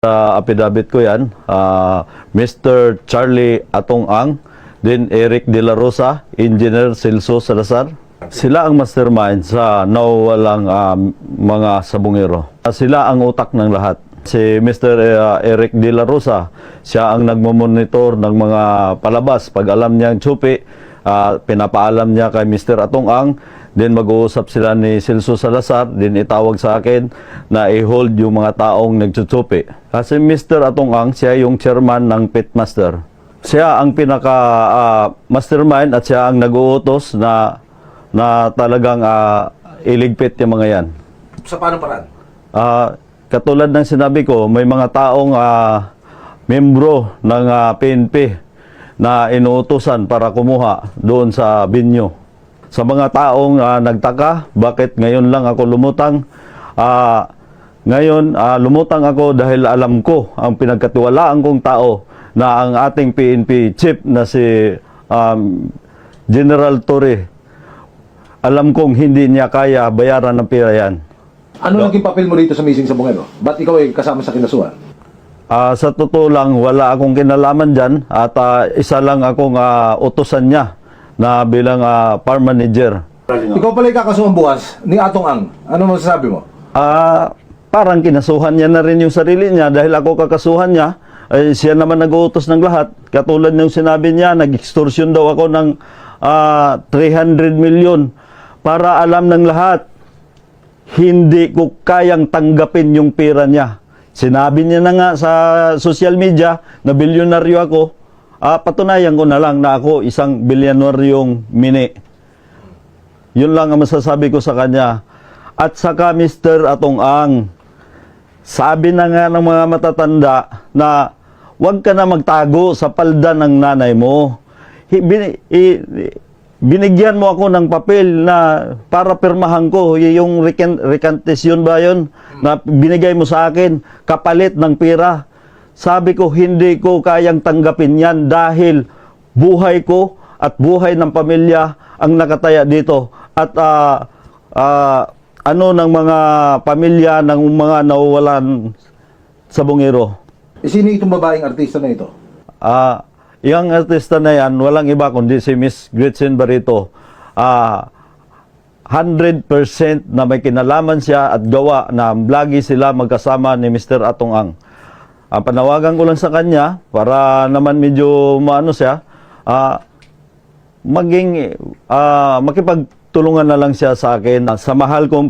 Sa affidavit ko yan, ah, Mr. Charlie Atong Ang, then Eric De La Rosa, Engineer Celso Salazar. Sila ang mastermind sa nawawalang ah, mga sabungero. Ah, Sila ang utak ng lahat. Si Mr. ah, Eric De La Rosa, siya ang nagmamonitor ng mga palabas. Pag alam niya ang tsupi, ah, pinapaalam niya kay Mr. Atong Ang, then mag-uusap sila ni Celso Salazar, then itawag sa akin na i-hold yung mga taong nagtsutsupi. Kasi Mr. Atong Ang, siya yung chairman ng Pitmaster. Siya ang pinaka ah, mastermind at siya ang nag-uutos na na talagang ah, iligpit yung mga yan. Sa paano paraan? Ah, katulad ng sinabi ko, may mga taong ah, membro ng ah, PNP na inuutosan para kumuha doon sa binyo. Sa mga taong ah, nagtaka, bakit ngayon lang ako lumutang? Ah, ngayon, ah, lumutang ako dahil alam ko ang pinagkatiwalaan kong tao na ang ating PNP chief na si um, General Torre. Alam kong hindi niya kaya bayaran ng pera yan. Ano naging papel mo dito sa missing sa Bungero? Ba't ikaw ay kasama sa kinasuhan? Ah, sa totoo lang, wala akong kinalaman dyan at ah, isa lang akong ah, utusan niya na bilang ah, farm manager. Ikaw pala kakasuhan bukas ni Atong Ang. Ano masasabi mo? Ah, parang kinasuhan niya na rin yung sarili niya dahil ako kakasuhan niya. Ay, siya naman nag-uutos ng lahat. Katulad ng sinabi niya, nag-extortion daw ako ng ah, 300 million para alam ng lahat hindi ko kayang tanggapin yung pera niya. Sinabi niya na nga sa social media na bilyonaryo ako. Ah, patunayan ko na lang na ako isang bilyonaryong mini. Yun lang ang masasabi ko sa kanya. At saka Mr. Atong Ang, sabi na nga ng mga matatanda na huwag ka na magtago sa palda ng nanay mo. Binigyan mo ako ng papel na para pirmahan ko yung recant- recantation ba yun na binigay mo sa akin kapalit ng pera. Sabi ko hindi ko kayang tanggapin yan dahil buhay ko at buhay ng pamilya ang nakataya dito at ah, ah, ano ng mga pamilya ng mga nawawalan sa bungero. E sino itong babaeng artista na ito? Ah, yung artista na yan, walang iba kundi si Miss Gretchen Barito. Ah, 100% na may kinalaman siya at gawa na lagi sila magkasama ni Mr. Atong Ang. Ah, panawagan ko lang sa kanya para naman medyo maano siya, ah, maging ah, makipagtulungan na lang siya sa akin sa mahal kong